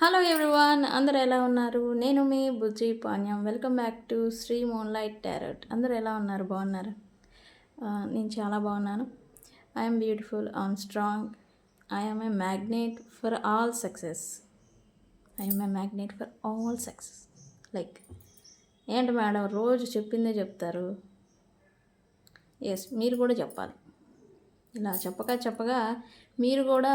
Hello everyone అందరూ ఎలా ఉన్నారు? నేను మీ Bujji Panyam. Welcome back to Sri moonlight tarot అందరు అందరూ ఎలా ఉన్నారు? బాగున్నారు? నేను చాలా బాగున్నాను. I'm beautiful I'm strong I'm a magnet for all success I'm a magnet for all success like ఏంటి మేడం? రోజు చెప్పిందే చెప్తారు. ఎస్ మీరు కూడా చెప్పాలి. ఇలా చెప్పగా చెప్పగా మీరు కూడా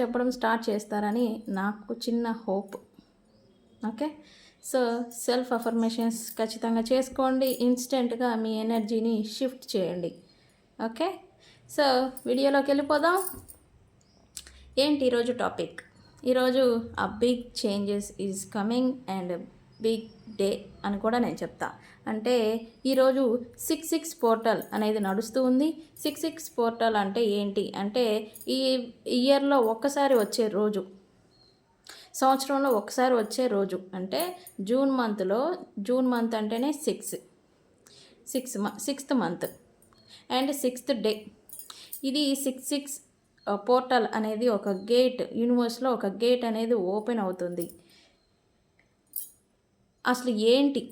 చెప్పడం స్టార్ట్ చేస్తారని నాకు చిన్న hope. Okay? So self affirmations ఖచ్చితంగా చేసుకోండి. ఇన్స్టెంట్గా మీ ఎనర్జీని షిఫ్ట్ చేయండి. ఓకే? సో వీడియోలోకి వెళ్ళిపోదాం. ఏంటి ఈరోజు టాపిక్? ఈరోజు ఆ big changes is coming and big day అని కూడా నేను చెప్తా. అంటే ఈరోజు సిక్స్ సిక్స్ పోర్టల్ అనేది నడుస్తూ ఉంది. సిక్స్ సిక్స్ పోర్టల్ అంటే ఏంటి? అంటే ఈ ఇయర్లో ఒక్కసారి వచ్చే రోజు సంవత్సరంలో ఒకసారి వచ్చే రోజు అంటే జూన్ మంత్లో జూన్ మంత్ అంటేనే six six sixth month and sixth day. ఇది సిక్స్ సిక్స్ పోర్టల్ అనేది ఒక గేట్ యూనివర్స్లో ఒక గేట్ అనేది ఓపెన్ అవుతుంది. అసలు ఏంటి?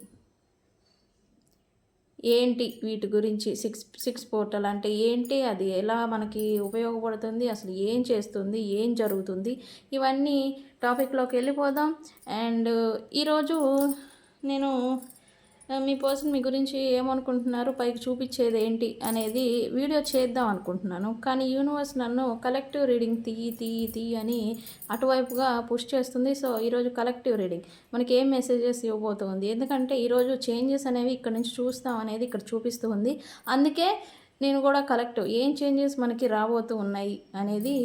ఏంటి వీటి గురించి సిక్స్ సిక్స్ పోర్టల్ అంటే ఏంటి? అది ఎలా మనకి ఉపయోగపడుతుంది? అసలు ఏం చేస్తుంది? ఏం జరుగుతుంది? ఇవన్నీ టాపిక్లోకి వెళ్ళిపోదాం. అండ్ ఈరోజు నేను మీ పర్సన్ మీ గురించి ఏమనుకుంటున్నారు? పైకి చూపించేది ఏంటి? అనేది వీడియో చేద్దాం అనుకుంటున్నాను. కానీ యూనివర్స్ నన్ను కలెక్టివ్ రీడింగ్ తీయి తీయి తీయి అని అటువైపుగా పుష్ చేస్తుంది. సో ఈరోజు కలెక్టివ్ రీడింగ్ మనకి ఏం మెసేజెస్ ఇవ్వబోతుంది? ఎందుకంటే ఈరోజు చేంజెస్ అనేవి ఇక్కడ నుంచి చూస్తాం అనేది ఇక్కడ చూపిస్తూ ఉంది. అందుకే నేను కూడా కలెక్టివ్ ఏం చేంజెస్ మనకి రాబోతూ ఉన్నాయి అనేది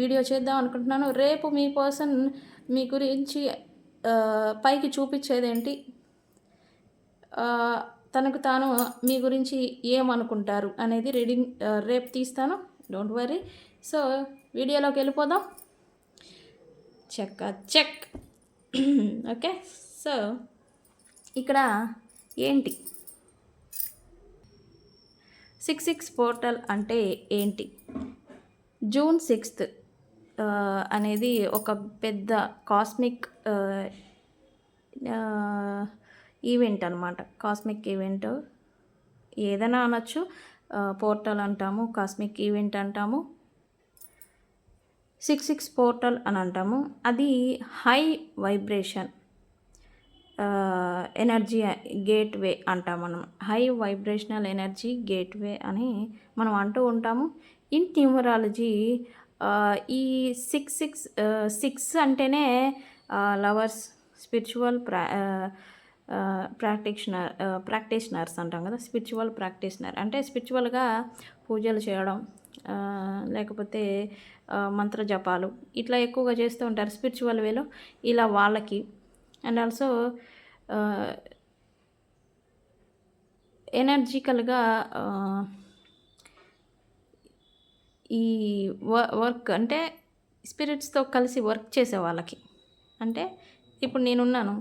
వీడియో చేద్దాం అనుకుంటున్నాను. రేపు మీ పర్సన్ మీ గురించి పైకి చూపించేది ఏంటి? తనకు తాను మీ గురించి ఏమనుకుంటారు అనేది రీడింగ్ రేపు తీస్తాను. డోంట్ వరీ సో వీడియోలోకి వెళ్ళిపోదాం. చెక్ చెక్ ఓకే సో ఇక్కడ ఏంటి? సిక్స్ సిక్స్ పోర్టల్ అంటే ఏంటి? జూన్ సిక్స్త్ అనేది ఒక పెద్ద కాస్మిక్ ఈవెంట్ అనమాట కాస్మిక్ ఈవెంట్. ఏదైనా అనొచ్చు. పోర్టల్ అంటాము కాస్మిక్ ఈవెంట్ అంటాము. సిక్స్ సిక్స్ పోర్టల్ అని అంటాము. అది హై వైబ్రేషన్ ఎనర్జీ గేట్వే అంటాం మనం. హై వైబ్రేషనల్ ఎనర్జీ గేట్వే అని మనం అంటూ ఉంటాము. ఇన్ న్యూమరాలజీ ఈ సిక్స్ సిక్స్ సిక్స్ అంటేనే లవర్స్ స్పిరిచువల్ ప్రా ప్రాక్టీషనర్ ప్రాక్టీషనర్స్ అంటాం కదా స్పిరిచువల్ ప్రాక్టీషనర్. అంటే స్పిరిచువల్గా పూజలు చేయడం లేకపోతే మంత్ర జపాలు ఇట్లా ఎక్కువగా చేస్తూ ఉంటారు స్పిరిచువల్ వేలో ఇలా వాళ్ళకి. అండ్ ఆల్సో ఎనర్జికల్గా ఈ వర్క్ అంటే స్పిరిట్స్తో కలిసి వర్క్ చేసే వాళ్ళకి. అంటే ఇప్పుడు నేనున్నాను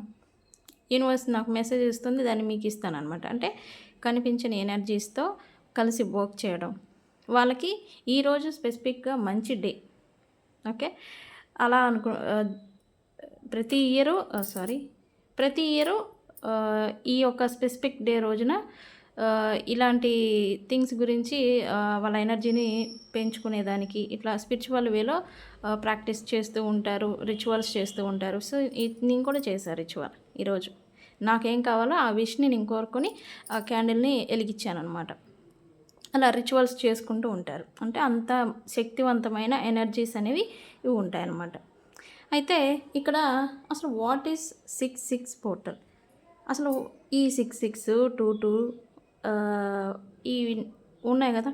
యూనివర్స్ నాకు మెసేజ్ ఇస్తుంది దాన్ని మీకు ఇస్తాను అనమాట అంటే కనిపించిన ఎనర్జీస్తో కలిసి వర్క్ చేయడం. వాళ్ళకి ఈరోజు స్పెసిఫిక్గా మంచి డే. ఓకే? అలా అనుకు ప్రతి ఇయరు సారీ ప్రతి ఇయరు ఈ యొక్క స్పెసిఫిక్ డే రోజున ఇలాంటి థింగ్స్ గురించి వాళ్ళ ఎనర్జీని పెంచుకునేదానికి ఇట్లా స్పిరిచువల్ వేలో ప్రాక్టీస్ చేస్తూ ఉంటారు రిచువల్స్ చేస్తూ ఉంటారు. సో ఈ- నేను కూడా చేశాను రిచువల్ ఈరోజు నాకేం కావాలో ఆ విష్ని నేను కోరుకొని ఆ క్యాండిల్ని వెలిగించాను అనమాట అలా రిచువల్స్ చేసుకుంటూ ఉంటారు. అంటే అంత శక్తివంతమైన ఎనర్జీస్ అనేవి ఇవి ఉంటాయన్నమాట. అయితే ఇక్కడ అసలు what is six six portal? అసలు ఈ సిక్స్ సిక్స్ టూ టూ ఈ ఉన్నాయి కదా.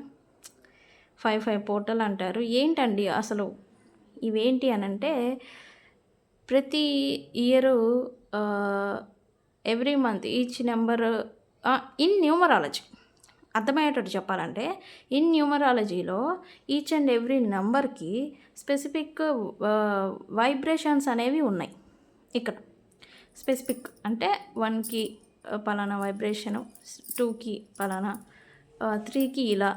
ఫైవ్ ఫైవ్ పోర్టల్ అంటారు. ఏంటండి అసలు ఇవేంటి అని అంటే ప్రతి year every month each number in numerology. అర్థమయ్యేటట్టు చెప్పాలంటే ఇన్ న్యూమరాలజీలో ఈచ్ అండ్ ఎవ్రీ నెంబర్కి స్పెసిఫిక్ వైబ్రేషన్స్ అనేవి ఉన్నాయి. ఇక్కడ. స్పెసిఫిక్ అంటే వన్కి పలానా వైబ్రేషను టూకి పలానా త్రీకి ఇలా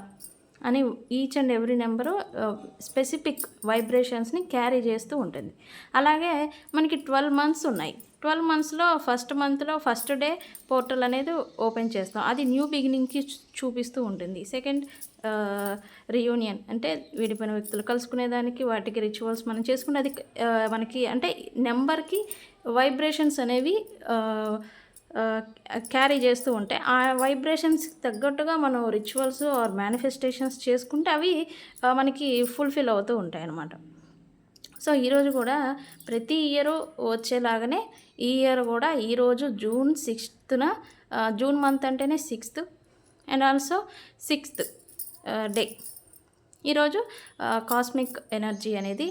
అని each and every number specific వైబ్రేషన్స్ని carry చేస్తూ ఉంటుంది. అలాగే మనకి ట్వెల్వ్ మంత్స్ ఉన్నాయి. ట్వెల్వ్ మంత్స్లో ఫస్ట్ మంత్లో ఫస్ట్ డే పోర్టల్ అనేది ఓపెన్ చేస్తాం. అది న్యూ బిగినింగ్కి చూపిస్తూ ఉంటుంది. సెకండ్ రియూనియన్ uh, అంటే విడిపోయిన వ్యక్తులు కలుసుకునేదానికి వాటికి రిచువల్స్ మనం చేసుకునే అది uh, మనకి అంటే నెంబర్కి వైబ్రేషన్స్ అనేవి uh, క్యారీ చేస్తూ ఉంటాయి ఆ వైబ్రేషన్స్ తగ్గట్టుగా మనం రిచువల్స్ ఆర్ మేనిఫెస్టేషన్స్ చేసుకుంటే అవి మనకి ఫుల్ఫిల్ అవుతూ ఉంటాయి అన్నమాట. సో ఈరోజు కూడా ప్రతి ఇయర్ వచ్చేలాగానే ఈ ఇయర్ కూడా ఈరోజు జూన్ సిక్స్త్న జూన్ మంత్ అంటేనే sixth and also sixth day ఈరోజు కాస్మిక్ ఎనర్జీ అనేది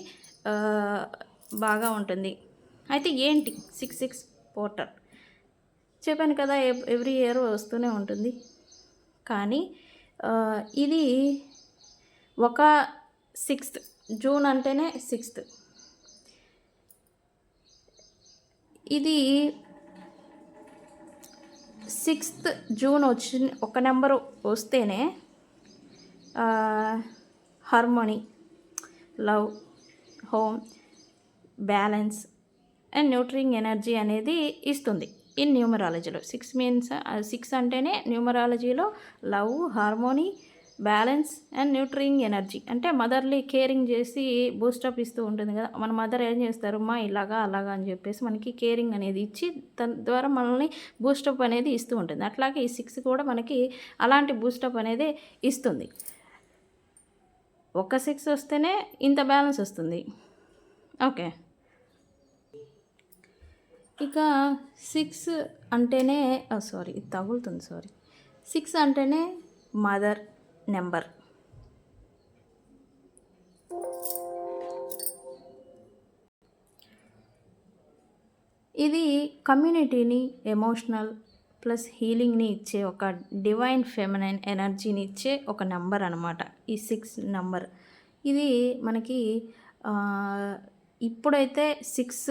బాగా ఉంటుంది. అయితే ఏంటి? సిక్స్ సిక్స్ పోర్టర్ చెప్పాను కదా ఎవ్రీ ఇయర్ వస్తూనే ఉంటుంది. కానీ ఇది ఒక సిక్స్త్ జూన్ అంటేనే సిక్స్త్. ఇది సిక్స్త్ జూన్ వచ్చి ఒక నెంబరు వస్తేనే harmony love home balance and nurturing energy అనేది ఇస్తుంది. ఇన్ న్యూమరాలజీలో. సిక్స్ మీన్స్ సిక్స్ అంటేనే న్యూమరాలజీలో love harmony balance and nurturing energy. అంటే మదర్లీ కేరింగ్ చేసి బూస్టప్ ఇస్తూ ఉంటుంది కదా. మన మదర్ ఏం చేస్తారు? మా ఇలాగా అలాగా అని చెప్పేసి మనకి కేరింగ్ అనేది ఇచ్చి తద్వారా ద్వారా మనల్ని బూస్టప్ అనేది ఇస్తూ ఉంటుంది. అట్లాగే ఈ సిక్స్ కూడా మనకి అలాంటి బూస్టప్ అనేది ఇస్తుంది. ఒక సిక్స్ వస్తేనే ఇంత బ్యాలెన్స్ వస్తుంది. ఓకే. ఇక సిక్స్ అంటేనే సారీ తగులుతుంది సారీ సిక్స్ అంటేనే మదర్ నెంబర్. ఇది కమ్యూనిటీని ఎమోషనల్ ప్లస్ హీలింగ్ని ఇచ్చే ఒక డివైన్ ఫెమినైన్ ఎనర్జీని ఇచ్చే ఒక నెంబర్ అనమాట ఈ సిక్స్ నెంబర్. ఇది మనకి ఇప్పుడైతే సిక్స్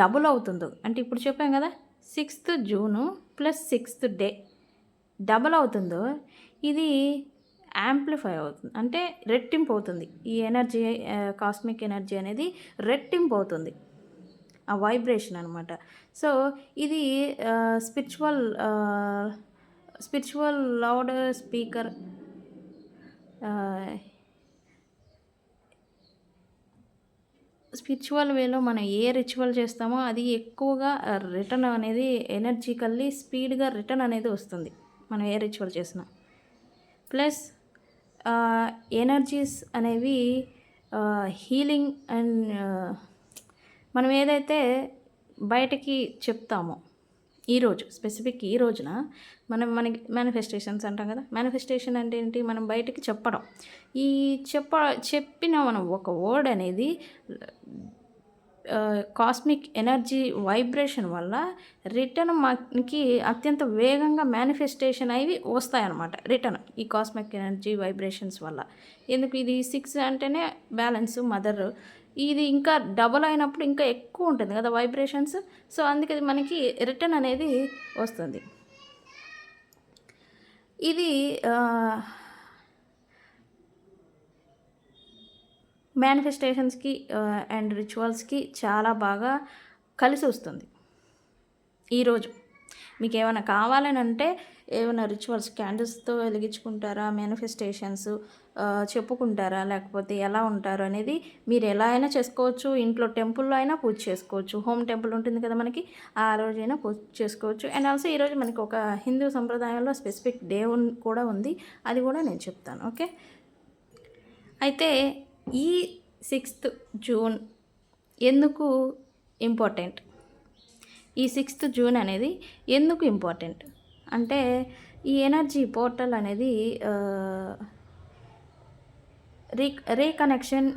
డబుల్ అవుతుందో. అంటే ఇప్పుడు చెప్పాం కదా sixth June plus sixth day. Double అవుతుందో ఇది యాంప్లిఫై అవుతుంది. అంటే రెట్టింపు అవుతుంది. ఈ ఎనర్జీ కాస్మిక్ ఎనర్జీ అనేది రెట్టింపు అవుతుంది. ఆ వైబ్రేషన్ అనమాట సో ఇది spiritual spiritual loud speaker spiritual వేలో మనం ఏ రిచువల్ చేస్తామో అది ఎక్కువగా రిటర్న్ అనేది ఎనర్జికల్లీ స్పీడ్గా రిటర్న్ అనేది వస్తుంది మనం ఏ రిచువల్ చేసినా. ప్లస్ ఎనర్జీస్ అనేవి హీలింగ్ అండ్ మనం ఏదైతే బయటకి చెప్తామో ఈరోజు స్పెసిఫిక్ ఈ రోజున మనం మనకి మేనిఫెస్టేషన్స్ అంటాం కదా. మేనిఫెస్టేషన్ అంటే ఏంటి? మనం బయటకి చెప్పడం. ఈ చెప్ప చెప్పిన మనం ఒక వర్డ్ అనేది కాస్మిక్ ఎనర్జీ వైబ్రేషన్ వల్ల రిటర్న్ మనకి అత్యంత వేగంగా మేనిఫెస్టేషన్ అవి వస్తాయన్నమాట. రిటర్న్ ఈ కాస్మిక్ ఎనర్జీ వైబ్రేషన్స్ వల్ల. ఎందుకు ఇది సిక్స్ అంటేనే బ్యాలెన్స్ మదర్ ఇది ఇంకా డబల్ అయినప్పుడు ఇంకా ఎక్కువ ఉంటుంది కదా వైబ్రేషన్స్ సో అందుకే మనకి రిటర్న్ అనేది వస్తుంది. ఇది మేనిఫెస్టేషన్స్కి అండ్ రిచువల్స్కి చాలా బాగా కలిసి వస్తుంది. ఈరోజు మీకు ఏమైనా కావాలని అంటే ఏమైనా రిచువల్స్ క్యాండిల్స్తో వెలిగించుకుంటారా? మేనిఫెస్టేషన్స్ చెప్పుకుంటారా? లేకపోతే ఎలా ఉంటారు అనేది మీరు ఎలా అయినా చేసుకోవచ్చు. ఇంట్లో టెంపుల్లో అయినా పూజ చేసుకోవచ్చు. హోమ్ టెంపుల్ ఉంటుంది కదా మనకి ఆ రోజైనా పూజ చేసుకోవచ్చు. అండ్ ఆల్సో ఈరోజు మనకి ఒక హిందూ సంప్రదాయంలో స్పెసిఫిక్ డే ఉన్- కూడా ఉంది. అది కూడా నేను చెప్తాను. ఓకే? అయితే ఈ సిక్స్త్ జూన్ ఎందుకు ఇంపార్టెంట్? ఈ సిక్స్త్ జూన్ అనేది ఎందుకు ఇంపార్టెంట్? అంటే ఈ ఎనర్జీ పోర్టల్ అనేది రీ రీకనెక్షన్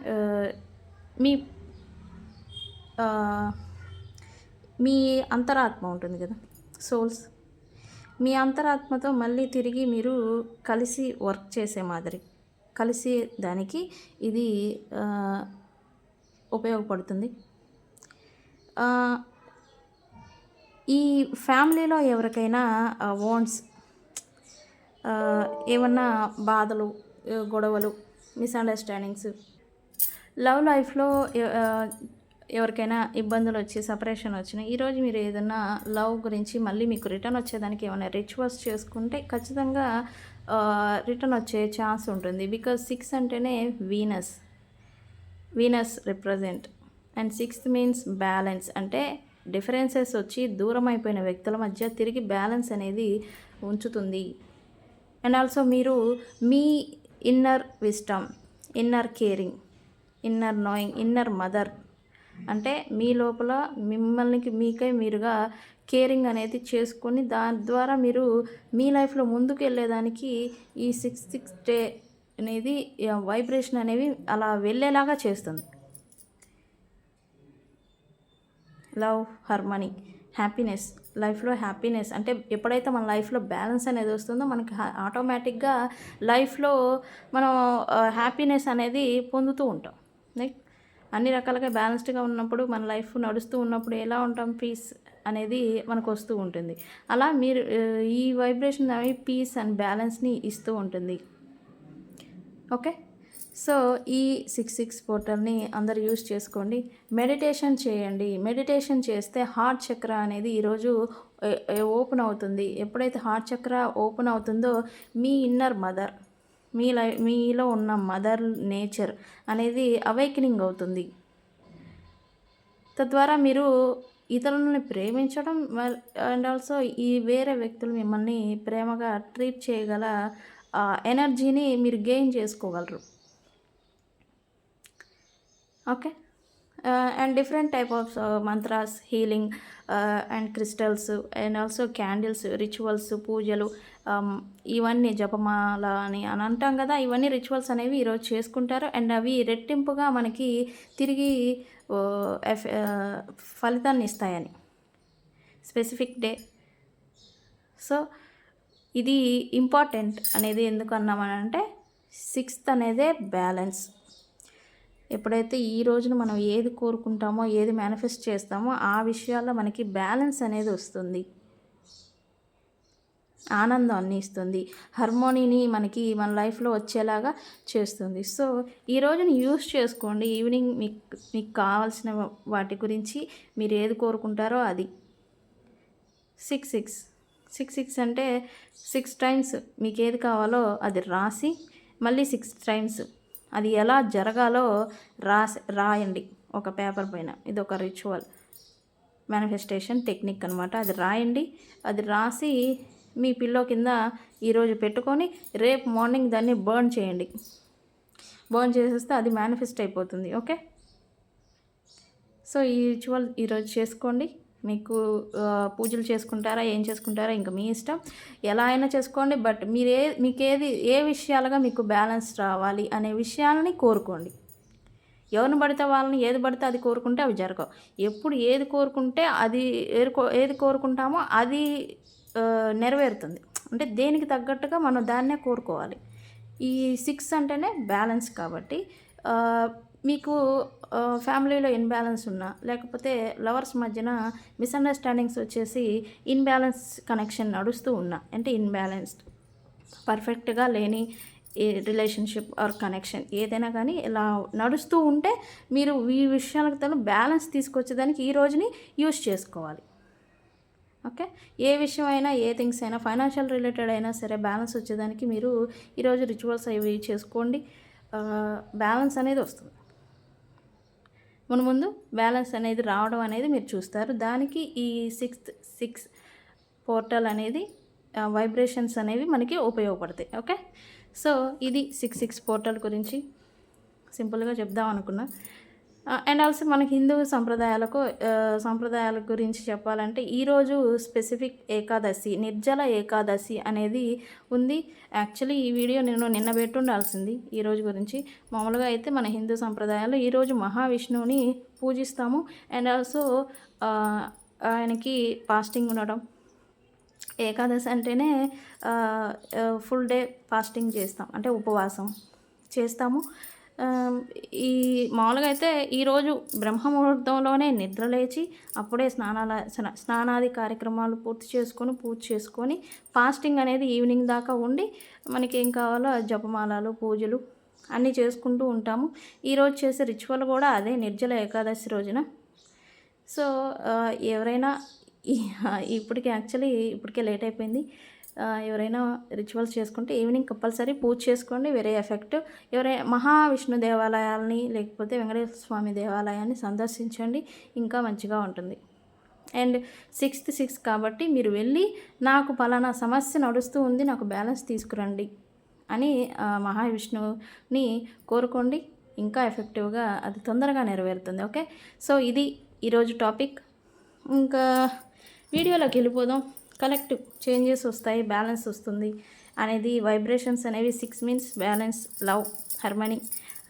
మీ మీ అంతరాత్మ ఉంటుంది కదా సోల్స్. మీ అంతరాత్మతో మళ్ళీ తిరిగి మీరు కలిసి వర్క్ చేసే మాదిరి కలిసి దానికి ఇది ఉపయోగపడుతుంది. ఈ ఫ్యామిలీలో ఎవరికైనా ఓన్స్ ఏమన్నా బాధలు గొడవలు మిస్అండర్స్టాండింగ్స్ లవ్ లైఫ్లో ఎవరికైనా ఇబ్బందులు వచ్చి సపరేషన్ వచ్చినా ఈరోజు మీరు ఏదైనా లవ్ గురించి మళ్ళీ మీకు రిటర్న్ వచ్చేదానికి ఏమైనా రిచువల్స్ చేసుకుంటే ఖచ్చితంగా రిటర్న్ వచ్చే ఛాన్స్ ఉంటుంది. బికాజ్ సిక్స్ అంటేనే Venus Venus represent and sixth means balance అంటే డిఫరెన్సెస్ వచ్చి దూరం అయిపోయిన వ్యక్తుల మధ్య తిరిగి బ్యాలెన్స్ అనేది ఉంచుతుంది. అండ్ ఆల్సో మీరు మీ inner wisdom inner caring inner knowing inner mother అంటే మీ లోపల మిమ్మల్ని మీకై మీరుగా కేరింగ్ అనేది చేసుకొని దాని ద్వారా మీరు మీ లైఫ్లో ముందుకు వెళ్ళేదానికి ఈ సిక్స్ సిక్స్ డే అనేది వైబ్రేషన్ అనేవి అలా వెళ్ళేలాగా చేస్తుంది. లవ్ హార్మనీ హ్యాపీనెస్ లైఫ్లో హ్యాపీనెస్. అంటే ఎప్పుడైతే మన లైఫ్లో బ్యాలెన్స్ అనేది వస్తుందో మనకి ఆటోమేటిక్గా లైఫ్లో మనం హ్యాపీనెస్ అనేది పొందుతూ ఉంటాం. రైట్ అన్ని రకాలుగా బ్యాలెన్స్డ్గా ఉన్నప్పుడు మన లైఫ్ నడుస్తూ ఉన్నప్పుడు ఎలా ఉంటాం పీస్ అనేది మనకు వస్తూ ఉంటుంది. అలా మీరు ఈ వైబ్రేషన్ అనేవి పీస్ అండ్ బ్యాలెన్స్ని ఇస్తూ ఉంటుంది. ఓకే? సో ఈ సిక్స్ సిక్స్ పోర్టల్ని అందరు యూజ్ చేసుకోండి. మెడిటేషన్ చేయండి. మెడిటేషన్ చేస్తే హార్ట్ చక్ర అనేది ఈరోజు ఓపెన్ అవుతుంది. ఎప్పుడైతే హార్ట్ చక్ర ఓపెన్ అవుతుందో మీ ఇన్నర్ మదర్ మీ లై మీలో ఉన్న మదర్ నేచర్ అనేది అవేకనింగ్ అవుతుంది. తద్వారా మీరు ఇతరులని ప్రేమించడం అండ్ ఆల్సో ఈ వేరే వ్యక్తులు మిమ్మల్ని ప్రేమగా ట్రీట్ చేయగల ఎనర్జీని మీరు గెయిన్ చేసుకోగలరు. Okay. And different type of mantras healing and crystals and also candles rituals పూజలు um, ఇవన్నీ జపమాల అని అని అంటాం కదా ఇవన్నీ రిచువల్స్ అనేవి ఈరోజు చేసుకుంటారు. అండ్ అవి రెట్టింపుగా మనకి తిరిగి uh, uh, ఫలితాన్ని ఇస్తాయని. స్పెసిఫిక్ డే సో ఇది ఇంపార్టెంట్ అనేది ఎందుకు అన్నామనంటే సిక్స్త్ అనేదే బ్యాలెన్స్ ఎప్పుడైతే ఈ రోజున మనం ఏది కోరుకుంటామో ఏది మేనిఫెస్ట్ చేస్తామో ఆ విషయాల్లో మనకి బ్యాలెన్స్ అనేది వస్తుంది. ఆనందాన్ని ఇస్తుంది. హార్మోనీని మనకి మన లైఫ్లో వచ్చేలాగా చేస్తుంది. సో ఈ రోజుని యూస్ చేసుకోండి. ఈవినింగ్ మీకు మీకు కావాల్సిన వాటి గురించి మీరు ఏది కోరుకుంటారో అది. సిక్స్ సిక్స్ సిక్స్ సిక్స్ అంటే సిక్స్ టైమ్స్ మీకు ఏది కావాలో అది రాసి మళ్ళీ సిక్స్ టైమ్స్ అది ఎలా జరగాలో రాసి రాయండి ఒక పేపర్ పైన. ఇది ఒక రిచువల్ మేనిఫెస్టేషన్ టెక్నిక్ అనమాట అది రాయండి అది రాసి మీ పిల్లో కింద ఈరోజు పెట్టుకొని రేపు మార్నింగ్ దాన్ని బర్న్ చేయండి. బర్న్ చేసేస్తే అది మేనిఫెస్ట్ అయిపోతుంది ఓకే సో ఈ రిచువల్ ఈరోజు చేసుకోండి. మీకు పూజలు చేసుకుంటారా ఏం చేసుకుంటారా ఇంకా మీ ఇష్టం. ఎలా అయినా చేసుకోండి బట్ మీరు ఏ మీకు ఏది ఏ విషయాలుగా మీకు బ్యాలెన్స్ రావాలి అనే విషయాలని కోరుకోండి. ఎవరిని పడితే వాళ్ళని ఏది పడితే అది కోరుకుంటే అవి జరగవు. ఎప్పుడు ఏది కోరుకుంటే అది ఏది ఏది కోరుకుంటామో అది నెరవేరుతుంది. అంటే దేనికి తగ్గట్టుగా మనం దాన్నే కోరుకోవాలి. ఈ సిక్స్ అంటేనే బ్యాలెన్స్ కాబట్టి మీకు ఫ్యామిలీలో ఇన్బ్యాలెన్స్ ఉన్నా లేకపోతే లవర్స్ మధ్యన మిస్అండర్స్టాండింగ్స్ వచ్చేసి ఇన్బ్యాలెన్స్ కనెక్షన్ నడుస్తూ ఉన్నా అంటే ఇన్బ్యాలెన్స్డ్ పర్ఫెక్ట్గా లేని ఈ రిలేషన్షిప్ ఆర్ కనెక్షన్ ఏదైనా కానీ ఇలా నడుస్తూ ఉంటే మీరు ఈ విషయాలకు తను బ్యాలెన్స్ తీసుకొచ్చేదానికి ఈ రోజుని యూజ్ చేసుకోవాలి. ఓకే? ఏ విషయం అయినా ఏ థింగ్స్ అయినా ఫైనాన్షియల్ రిలేటెడ్ అయినా సరే బ్యాలెన్స్ వచ్చేదానికి మీరు ఈరోజు రిచువల్స్ అవి చేసుకోండి. బ్యాలెన్స్ అనేది వస్తుంది. మన ముందు బ్యాలెన్స్ అనేది రావడం అనేది మీరు చూస్తారు. దానికి ఈ సిక్స్త్ సిక్స్ పోర్టల్ అనేది వైబ్రేషన్స్ అనేవి మనకి ఉపయోగపడతాయి. ఓకే? సో ఇది సిక్స్ సిక్స్ పోర్టల్ గురించి సింపుల్గా చెప్దాం అనుకున్నా. అండ్ ఆల్సో మనకి హిందూ సంప్రదాయాలకు సంప్రదాయాల గురించి చెప్పాలంటే ఈరోజు స్పెసిఫిక్ ఏకాదశి నిర్జల ఏకాదశి అనేది ఉంది. యాక్చువల్లీ ఈ వీడియో నేను నిన్న పెట్టుండాల్సింది ఈరోజు గురించి. మామూలుగా అయితే మన హిందూ సంప్రదాయాల్లో ఈరోజు మహావిష్ణువుని పూజిస్తాము. అండ్ ఆల్సో ఆయనకి ఫాస్టింగ్ ఉండడం ఏకాదశి అంటేనే ఫుల్ డే ఫాస్టింగ్ చేస్తాం. అంటే ఉపవాసం చేస్తాము. ఈ మామూలుగా అయితే ఈరోజు బ్రహ్మముహూర్తంలోనే నిద్రలేచి అప్పుడే స్నానాల స్నా- స్నానాది కార్యక్రమాలు పూర్తి చేసుకొని పూజ చేసుకొని ఫాస్టింగ్ అనేది ఈవినింగ్ దాకా ఉండి మనకి ఏం కావాలో జపమాలాలు పూజలు అన్నీ చేసుకుంటూ ఉంటాము. ఈరోజు చేసే రిచువల్ కూడా అదే నిర్జల ఏకాదశి రోజున. సో ఎవరైనా ఇప్పటికి యాక్చువల్లీ ఇప్పటికే లేట్ అయిపోయింది. ఎవరైనా రిచువల్స్ చేసుకుంటే ఈవినింగ్ కంపల్సరీ పూజ చేసుకోండి. వెరీ ఎఫెక్ట్ ఎవరైనా మహావిష్ణు దేవాలయాల్ని లేకపోతే వెంకటేశ్వర స్వామి దేవాలయాన్ని సందర్శించండి. ఇంకా మంచిగా ఉంటుంది. అండ్ సిక్స్త్ సిక్స్ కాబట్టి మీరు వెళ్ళి నాకు పలానా సమస్య నడుస్తూ ఉంది నాకు బ్యాలెన్స్ తీసుకురండి అని మహావిష్ణువుని కోరుకోండి. ఇంకా ఎఫెక్టివ్గా అది తొందరగా నెరవేరుతుంది. ఓకే? సో ఇది ఈరోజు టాపిక్. ఇంకా వీడియోలోకి వెళ్ళిపోదాం. కలెక్టివ్ చేంజెస్ వస్తాయి బ్యాలెన్స్ వస్తుంది అనేది వైబ్రేషన్స్ అనేవి six means balance love harmony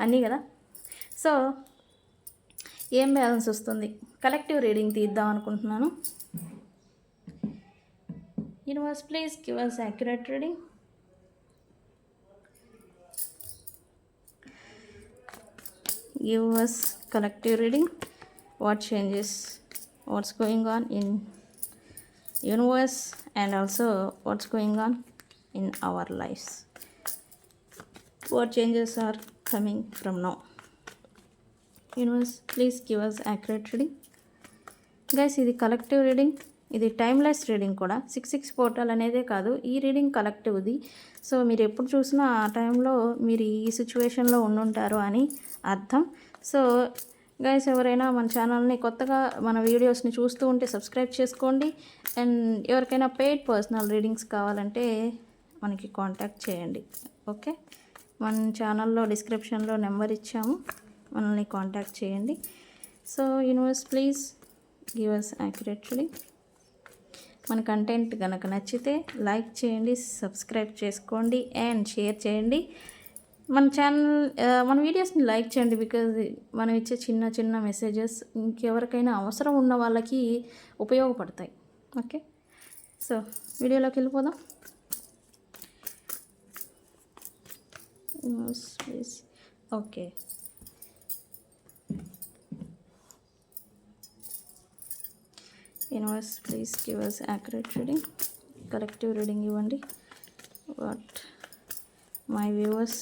అన్నీ కదా. సో ఏం బ్యాలెన్స్ వస్తుంది? కలెక్టివ్ రీడింగ్ తీద్దాం అనుకుంటున్నాను. Universe please give us accurate reading give us collective reading what changes what's going on in universe and also what's going on in our lives what changes are coming from no universe please give us accurate reading guys ఇది collective reading ఇది timeless reading కూడా six six portal అనేదే కాదు ఈ reading కలెక్టివ్ది so మీరు ఎప్పుడు చూసినా ఆ టైంలో మీరు ఈ సిచ్యువేషన్లో ఉండుంటారు అని అర్థం సో గైస్ ఎవరైనా మన ఛానల్ని కొత్తగా మన వీడియోస్ని చూస్తూ ఉంటే సబ్స్క్రైబ్ చేసుకోండి. అండ్ ఎవరికైనా పెయిడ్ పర్సనల్ రీడింగ్స్ కావాలంటే మనకి కాంటాక్ట్ చేయండి. ఓకే మన ఛానల్లో డిస్క్రిప్షన్లో నెంబర్ ఇచ్చాము. మనల్ని కాంటాక్ట్ చేయండి. So universe please give us accurately మన కంటెంట్ కనుక నచ్చితే లైక్ చేయండి సబ్స్క్రైబ్ చేసుకోండి అండ్ షేర్ చేయండి. మన ఛానల్ మన వీడియోస్ని లైక్ చేయండి బికాజ్ మనం ఇచ్చే చిన్న చిన్న మెసేజెస్ ఇంకెవరికైనా అవసరం ఉన్న వాళ్ళకి ఉపయోగపడతాయి. ఓకే సో వీడియోలోకి వెళ్ళిపోదాం. Please okay universe please give us accurate reading collective reading ఇవ్వండి. What my viewers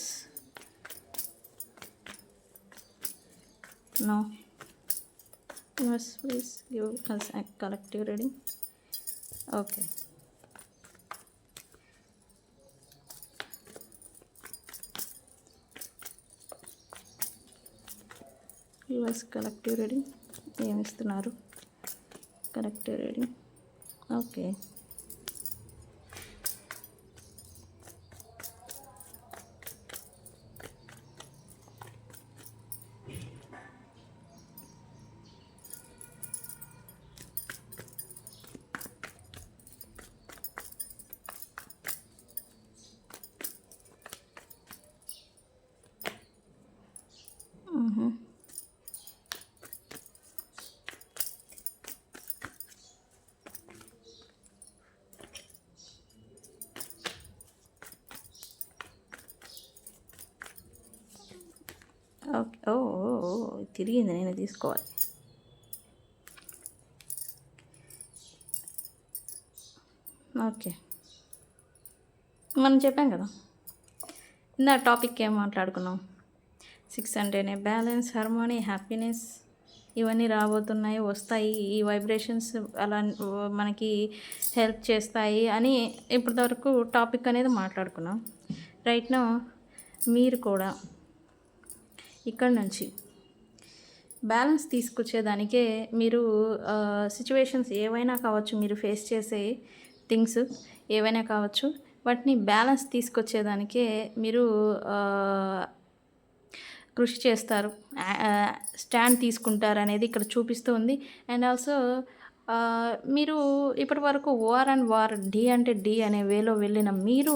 no universe please give us collective reading okay US collective reading ఏమిస్తున్నారు collective reading okay Okay. ఓ ఓ, ఓ, తిరిగింది నేను తీసుకోవాలి. ఓకే. మనం చెప్పాం కదా. ఇందా టాపిక్ ఏం మాట్లాడుకున్నాం? సిక్స్ అంటేనే బ్యాలెన్స్ హార్మోనీ హ్యాపీనెస్ ఇవన్నీ రాబోతున్నాయి వస్తాయి ఈ వైబ్రేషన్స్ అలా మనకి హెల్ప్ చేస్తాయి అని ఇప్పటివరకు టాపిక్ అనేది మాట్లాడుకున్నాం. రైట్ నో మీరు కూడా ఇక్కడ నుంచి. బ్యాలెన్స్ తీసుకొచ్చేదానికే మీరు సిచ్యువేషన్స్ ఏవైనా కావచ్చు మీరు ఫేస్ చేసే థింగ్స్ ఏవైనా కావచ్చు వాటిని బ్యాలెన్స్ తీసుకొచ్చేదానికే మీరు కృషి చేస్తారు. స్టాండ్ తీసుకుంటారు అనేది ఇక్కడ చూపిస్తూ ఉంది. అండ్ ఆల్సో మీరు ఇప్పటి వరకు వార్ అండ్ వార్ డి అంటే డి అనే వేలో వెళ్ళిన మీరు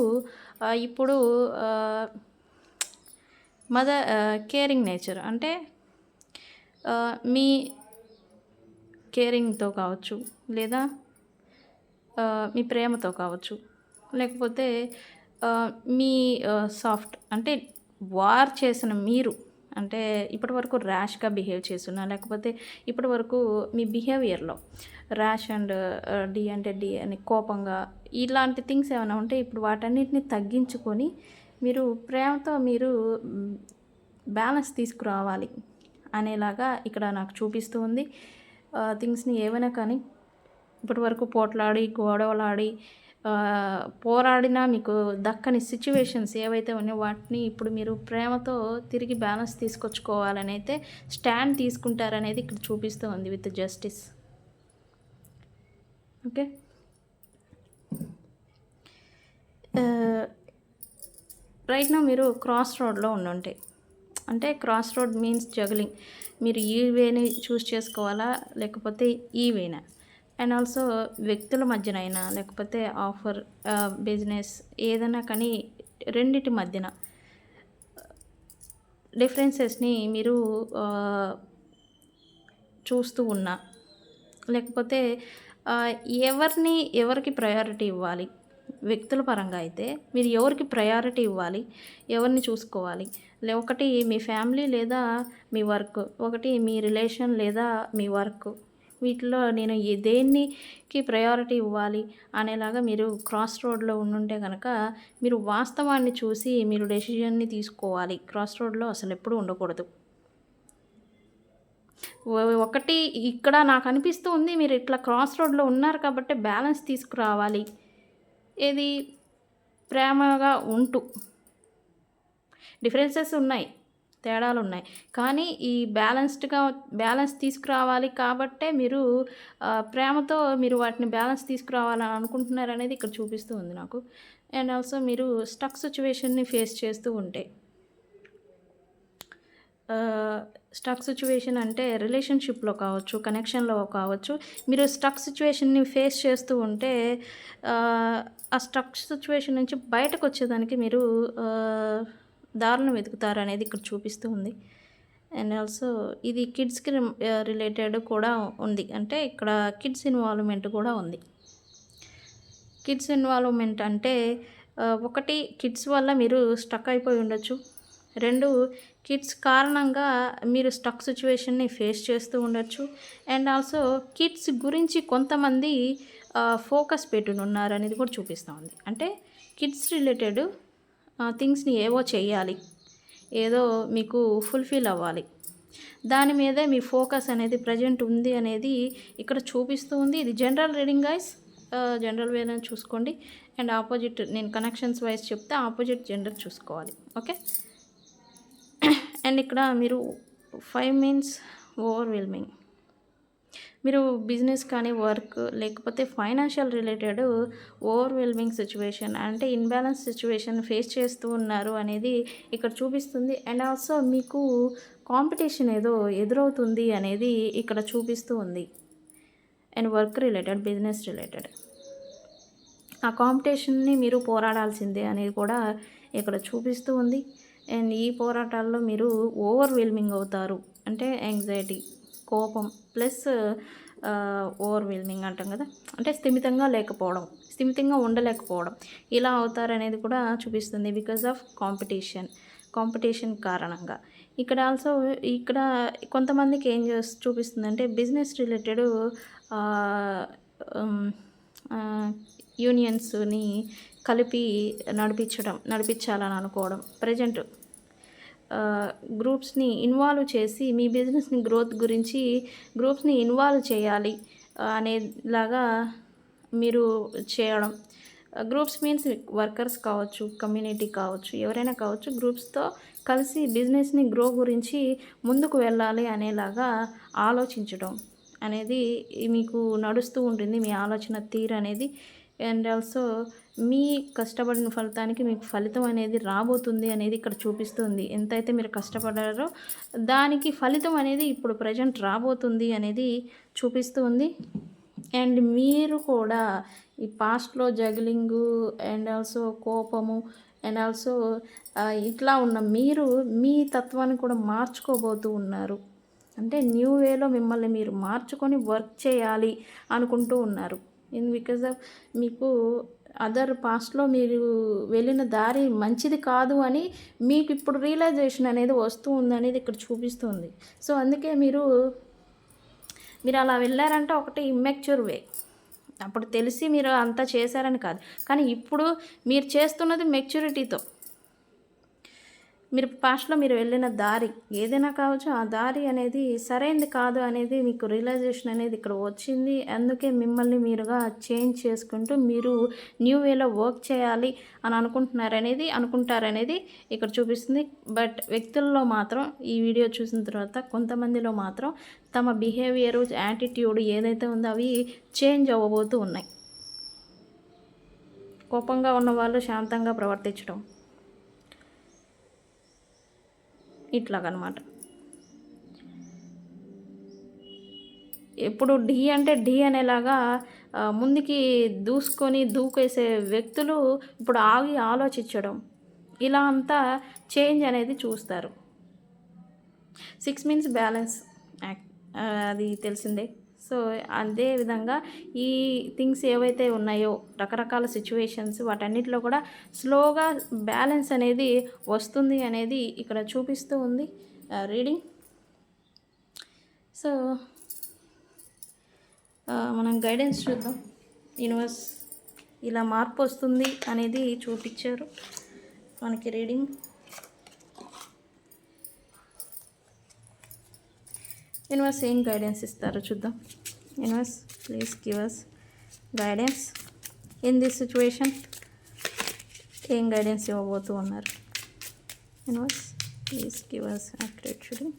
ఇప్పుడు మదర్ కేరింగ్ నేచర్ అంటే మీ కేరింగ్తో కావచ్చు లేదా మీ ప్రేమతో కావచ్చు. లేకపోతే మీ సాఫ్ట్ అంటే వార్ చేసిన మీరు అంటే ఇప్పటి వరకు ర్యాష్గా బిహేవ్ చేస్తున్నా లేకపోతే ఇప్పటి వరకు మీ బిహేవియర్లో ర్యాష్ అండ్ డి అంటే డి అని కోపంగా ఇలాంటి థింగ్స్ ఏమైనా ఉంటే ఇప్పుడు వాటన్నిటిని తగ్గించుకొని మీరు ప్రేమతో మీరు బ్యాలెన్స్ తీసుకురావాలి అనేలాగా ఇక్కడ నాకు చూపిస్తూ ఉంది. థింగ్స్ని ఏమైనా కానీ ఇప్పటి వరకు పోట్లాడి గొడవలాడి పోరాడినా మీకు దక్కని సిచ్యువేషన్స్ ఏవైతే ఉన్నాయో వాటిని ఇప్పుడు మీరు ప్రేమతో తిరిగి బ్యాలెన్స్ తీసుకొచ్చుకోవాలని అయితే స్టాండ్ తీసుకుంటారనేది ఇక్కడ చూపిస్తూ ఉంది విత్ జస్టిస్. ఓకే? రైట్ నా మీరు క్రాస్ రోడ్లో ఉండుంటే. అంటే క్రాస్ రోడ్ మీన్స్ జగలింగ్ మీరు ఈ వేని చూస్ చేసుకోవాలా? లేకపోతే ఈ వేనా అండ్ ఆల్సో వ్యక్తుల మధ్యనైనా లేకపోతే ఆఫర్ బిజినెస్ ఏదైనా కానీ రెండిటి మధ్యన. డిఫరెన్సెస్ని మీరు చూస్తూ ఉన్నా. లేకపోతే ఎవరిని ఎవరికి ప్రయారిటీ ఇవ్వాలి? వ్యక్తుల పరంగా అయితే మీరు ఎవరికి ప్రయారిటీ ఇవ్వాలి? ఎవరిని చూసుకోవాలి? లే ఒకటి మీ ఫ్యామిలీ లేదా మీ వర్క్ ఒకటి మీ రిలేషన్ లేదా మీ వర్క్ వీటిలో నేను దేనికి ప్రయారిటీ ఇవ్వాలి అనేలాగా మీరు క్రాస్ రోడ్లో ఉండుంటే కనుక మీరు వాస్తవాన్ని చూసి మీరు డెసిషన్ని తీసుకోవాలి. క్రాస్ రోడ్లో అసలు ఎప్పుడు ఉండకూడదు. ఒకటి ఇక్కడ నాకు అనిపిస్తూ ఉంది మీరు ఇట్లా క్రాస్ రోడ్లో ఉన్నారు కాబట్టి బ్యాలెన్స్ తీసుకురావాలి. ఏది? ప్రేమగా ఉంటూ. డిఫరెన్సెస్ ఉన్నాయి తేడాలు ఉన్నాయి కానీ ఈ బ్యాలెన్స్డ్గా బ్యాలెన్స్ తీసుకురావాలి కాబట్టే మీరు ప్రేమతో మీరు వాటిని బ్యాలెన్స్ తీసుకురావాలని అనుకుంటున్నారు అనేది ఇక్కడ చూపిస్తూ ఉంది నాకు. అండ్ ఆల్సో మీరు స్టక్ సిచ్యువేషన్ని ఫేస్ చేస్తూ ఉంటే. స్టక్ సిచ్యువేషన్ అంటే రిలేషన్షిప్లో కావచ్చు కనెక్షన్లో కావచ్చు. మీరు స్టక్ సిచ్యువేషన్ని ఫేస్ చేస్తూ ఉంటే ఆ, స్టక్ సిచ్యువేషన్ నుంచి బయటకు వచ్చేదానికి మీరు దారుణం దారులను వెతుకుతారు అనేది ఇక్కడ చూపిస్తూ ఉంది. అండ్ ఆల్సో ఇది కిడ్స్కి రిలేటెడ్ కూడా ఉంది. అంటే ఇక్కడ కిడ్స్ ఇన్వాల్వ్మెంట్ కూడా ఉంది. కిడ్స్ ఇన్వాల్వ్మెంట్ అంటే ఒకటి కిడ్స్ వల్ల మీరు స్టక్ అయిపోయి ఉండొచ్చు. రెండు కిడ్స్ కారణంగా మీరు స్టక్ సిచ్యువేషన్ని ఫేస్ చేస్తూ ఉండొచ్చు. అండ్ ఆల్సో కిడ్స్ గురించి కొంతమంది ఫోకస్ పెట్టుని ఉన్నారు అనేది కూడా చూపిస్తూ ఉంది. అంటే కిడ్స్ రిలేటెడ్ థింగ్స్ని ఏవో చేయాలి. ఏదో మీకు ఫుల్ఫిల్ అవ్వాలి. దాని మీదే మీ ఫోకస్ అనేది ప్రజెంట్ ఉంది అనేది ఇక్కడ చూపిస్తూ ఉంది. ఇది జనరల్ రీడింగ్ గైస్. జనరల్ వేలని చూసుకోండి. అండ్ ఆపోజిట్ నేను కనెక్షన్స్ వైజ్ చెప్తే ఆపోజిట్ జెండర్ చూసుకోవాలి. ఓకే? అండ్ ఇక్కడ మీరు ఫైవ్ మీన్స్ ఓవర్వెల్మింగ్. మీరు బిజినెస్ కానీ వర్క్ లేకపోతే ఫైనాన్షియల్ రిలేటెడ్ ఓవర్వెల్మింగ్ సిచ్యువేషన్ అంటే ఇన్బ్యాలెన్స్ సిచ్యువేషన్ ఫేస్ చేస్తూ ఉన్నారు అనేది ఇక్కడ చూపిస్తుంది. అండ్ ఆల్సో మీకు కాంపిటీషన్ ఏదో ఎదురవుతుంది అనేది ఇక్కడ చూపిస్తూ ఉంది. And work related business related. ఆ కాంపిటీషన్ని మీరు పోరాడాల్సిందే అనేది కూడా ఇక్కడ చూపిస్తూ ఉంది. అండ్ ఈ పోరాటాల్లో మీరు ఓవర్వెల్మింగ్ అవుతారు. అంటే యాంగ్జైటీ కోపం ప్లస్ ఓవర్వెల్మింగ్ అంటాం కదా. అంటే స్థిమితంగా లేకపోవడం స్థిమితంగా ఉండలేకపోవడం ఇలా అవుతారనేది కూడా చూపిస్తుంది బికాజ్ ఆఫ్ కాంపిటీషన్ కాంపిటీషన్ కారణంగా. ఇక్కడ ఆల్సో ఇక్కడ కొంతమందికి ఏం చేస్ చూపిస్తుందంటే బిజినెస్ రిలేటెడ్ యూనియన్స్ని కలిపి నడిపించడం నడిపించాలని అనుకోవడం. ప్రజెంట్ గ్రూప్స్ని ఇన్వాల్వ్ చేసి మీ బిజినెస్ని గ్రోత్ గురించి గ్రూప్స్ని ఇన్వాల్వ్ చేయాలి అనేలాగా మీరు చేయడం. గ్రూప్స్ మీన్స్ వర్కర్స్ కావచ్చు కమ్యూనిటీ కావచ్చు ఎవరైనా కావచ్చు గ్రూప్స్తో కలిసి బిజినెస్ని గ్రో గురించి ముందుకు వెళ్ళాలి అనేలాగా ఆలోచించడం అనేది మీకు నడుస్తూ ఉంటుంది మీ ఆలోచన తీరు అనేది. అండ్ ఆల్సో మీ కష్టపడిన ఫలితానికి మీకు ఫలితం అనేది రాబోతుంది అనేది ఇక్కడ చూపిస్తుంది. ఎంతైతే మీరు కష్టపడారో దానికి ఫలితం అనేది ఇప్పుడు ప్రజెంట్ రాబోతుంది అనేది చూపిస్తూ ఉంది అండ్ మీరు కూడా ఈ పాస్ట్లో జగ్లింగు అండ్ ఆల్సో కోపము అండ్ ఆల్సో ఇట్లా ఉన్న మీరు మీ తత్వాన్ని కూడా మార్చుకోబోతూ ఉన్నారు. అంటే న్యూ వేలో మిమ్మల్ని మీరు మార్చుకొని వర్క్ చేయాలి అనుకుంటూ ఉన్నారు. ఇన్ బికాజ్ ఆఫ్ మీకు అదర్ పాస్ట్లో మీరు వెళ్ళిన దారి మంచిది కాదు అని మీకు ఇప్పుడు రియలైజేషన్ అనేది వస్తూ ఉందనేది ఇక్కడ చూపిస్తుంది. సో అందుకే మీరు మీరు అలా వెళ్ళారంటే ఒకటి ఇమ్మెచ్యూర్ వే అప్పుడు తెలిసి మీరు అంతా చేశారని కాదు. కానీ ఇప్పుడు మీరు చేస్తున్నది మెచ్యూరిటీతో మీరు పాస్ట్లో మీరు వెళ్ళిన దారి ఏదైనా కావచ్చు ఆ దారి అనేది సరైనది కాదు అనేది మీకు రియలైజేషన్ అనేది ఇక్కడ వచ్చింది. అందుకే మిమ్మల్ని మీరుగా చేంజ్ చేసుకుంటూ మీరు న్యూ వేలో వర్క్ చేయాలి అని అనుకుంటున్నారనేది అనుకుంటారనేది ఇక్కడ చూపిస్తుంది. బట్ వ్యక్తుల్లో మాత్రం ఈ వీడియో చూసిన తర్వాత కొంతమందిలో మాత్రం తమ బిహేవియర్ యాటిట్యూడ్ ఏదైతే ఉందో అవి చేంజ్ అవ్వబోతూ ఉన్నాయి. కోపంగా ఉన్న వాళ్ళు శాంతంగా ప్రవర్తించడం. ఇట్లాగనమాట. ఎప్పుడు ఢీ అంటే ఢీ అనేలాగా ముందుకి దూసుకొని దూకేసే వ్యక్తులు ఇప్పుడు ఆగి ఆలోచించడం ఇలా అంతా చేంజ్ అనేది చూస్తారు. Six means balance. అది తెలిసిందే. సో అదే విధంగా ఈ థింగ్స్ ఏవైతే ఉన్నాయో రకరకాల సిచ్యువేషన్స్ వాటన్నిటిలో కూడా స్లోగా బ్యాలెన్స్ అనేది వస్తుంది అనేది ఇక్కడ చూపిస్తూ ఉంది రీడింగ్. సో మనం గైడెన్స్ చూద్దాం. యూనివర్స్ ఇలా మార్పు వస్తుంది అనేది చూపించారు. మనకి రీడింగ్. యూనివర్స్ ఏం గైడెన్స్ ఇస్తారో చూద్దాం. Universe please give us guidance in this situation ఏం గైడెన్స్ ఇవ్వబోతూ ఉన్నారు? Universe please give us accurate చూడండి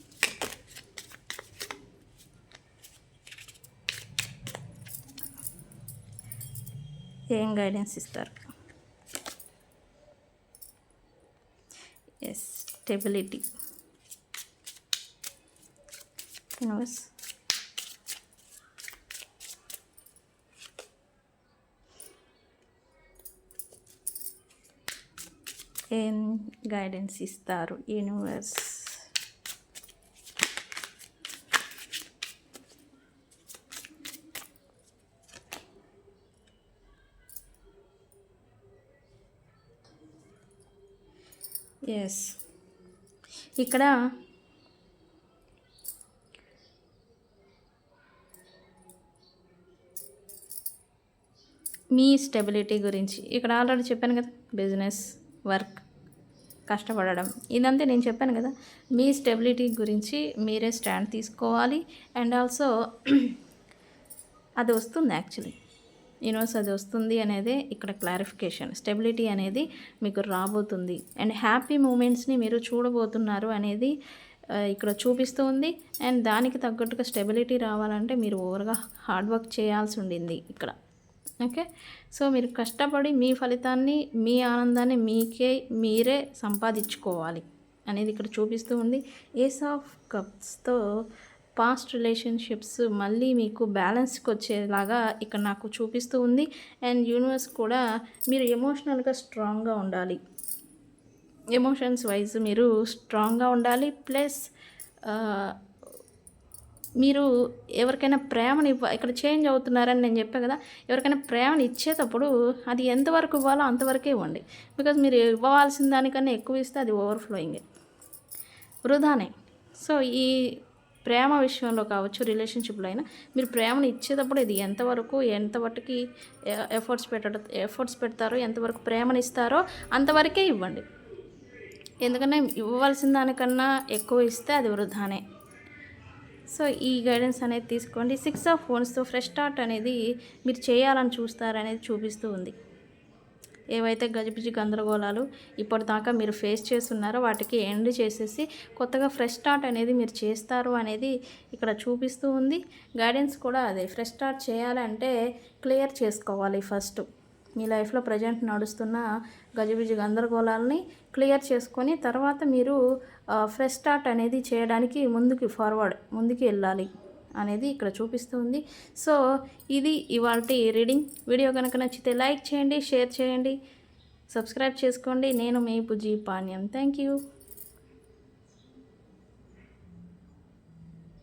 ఏం గైడెన్స్ ఇస్తారు? Yes stability యూనివర్స్ ఏం గైడెన్స్ ఇస్తారు యూనివర్స్ ఎస్ ఇక్కడ మీ స్టెబిలిటీ గురించి. ఇక్కడ ఆల్రెడీ చెప్పాను కదా బిజినెస్ వర్క్ కష్టపడడం. ఇదంతా నేను చెప్పాను కదా మీ స్టెబిలిటీ గురించి మీరే స్టాండ్ తీసుకోవాలి. అండ్ ఆల్సో అది వస్తుంది యాక్చువల్లీ. యూనివర్స్ అది వస్తుంది అనేది ఇక్కడ క్లారిఫికేషన్. స్టెబిలిటీ అనేది మీకు రాబోతుంది. అండ్ హ్యాపీ మూమెంట్స్ని మీరు చూడబోతున్నారు అనేది ఇక్కడ చూపిస్తూ ఉంది. అండ్ దానికి తగ్గట్టుగా స్టెబిలిటీ రావాలంటే మీరు ఓవర్గా హార్డ్ వర్క్ చేయాల్సి ఉండింది ఇక్కడ. ఓకే? సో మీరు కష్టపడి మీ ఫలితాన్ని మీ ఆనందాన్ని మీకే మీరే సంపాదించుకోవాలి అనేది ఇక్కడ చూపిస్తూ ఉంది. ఏస్ ఆఫ్ కప్స్తో పాస్ట్ రిలేషన్షిప్స్ మళ్ళీ మీకు బ్యాలెన్స్కి వచ్చేలాగా ఇక్కడ నాకు చూపిస్తూ ఉంది. అండ్ యూనివర్స్ కూడా మీరు ఎమోషనల్గా స్ట్రాంగ్గా ఉండాలి. ఎమోషన్స్ వైజ్ మీరు స్ట్రాంగ్గా ఉండాలి. ప్లస్ మీరు ఎవరికైనా ప్రేమని ఇవ్వ ఇక్కడ చేంజ్ అవుతున్నారని నేను చెప్పాను కదా ఎవరికైనా ప్రేమని ఇచ్చేటప్పుడు అది ఎంతవరకు ఇవ్వాలో అంతవరకే ఇవ్వండి. బికాజ్ మీరు ఇవ్వవలసిన దానికన్నా ఎక్కువ ఇస్తే అది ఓవర్ఫ్లోయింగ్. వృధానే. సో ఈ ప్రేమ విషయంలో కావచ్చు రిలేషన్షిప్లో అయినా మీరు ప్రేమను ఇచ్చేటప్పుడు ఇది ఎంతవరకు ఎంతవరకు ఎఫర్ట్స్ పెట్టడం ఎఫర్ట్స్ పెడతారో ఎంతవరకు ప్రేమను ఇస్తారో అంతవరకే ఇవ్వండి. ఎందుకంటే ఇవ్వవలసిన దానికన్నా ఎక్కువ ఇస్తే అది వృధానే. సో ఈ గైడెన్స్ అనేది తీసుకోండి. సిక్స్ ఆఫ్ ఫోన్స్తో ఫ్రెష్ స్టార్ట్ అనేది మీరు చేయాలని చూస్తారనేది చూపిస్తూ ఉంది. ఏవైతే గజిబిజి గందరగోళాలు ఇప్పటిదాకా మీరు ఫేస్ చేస్తున్నారో వాటికి ఎండ్ చేసేసి కొత్తగా ఫ్రెష్ స్టార్ట్ అనేది మీరు చేస్తారు అనేది ఇక్కడ చూపిస్తూ ఉంది. గైడెన్స్ కూడా అదే ఫ్రెష్ స్టార్ట్ చేయాలంటే క్లియర్ చేసుకోవాలి ఫస్ట్ మీ లైఫ్లో ప్రజెంట్ నడుస్తున్న గజిబిజి గందరగోళాలని క్లియర్ చేసుకొని తర్వాత మీరు ఫ్రెష్ స్టార్ట్ అనేది చేయడానికి ముందుకు ఫార్వర్డ్ ముందుకు వెళ్ళాలి అనేది ఇక్కడ చూపిస్తుంది సో ఇది ఇవాళ రీడింగ్ వీడియో కనుక నచ్చితే లైక్ చేయండి షేర్ చేయండి సబ్స్క్రైబ్ చేసుకోండి. నేను మీ బుజ్జి పాణ్యం. Thank you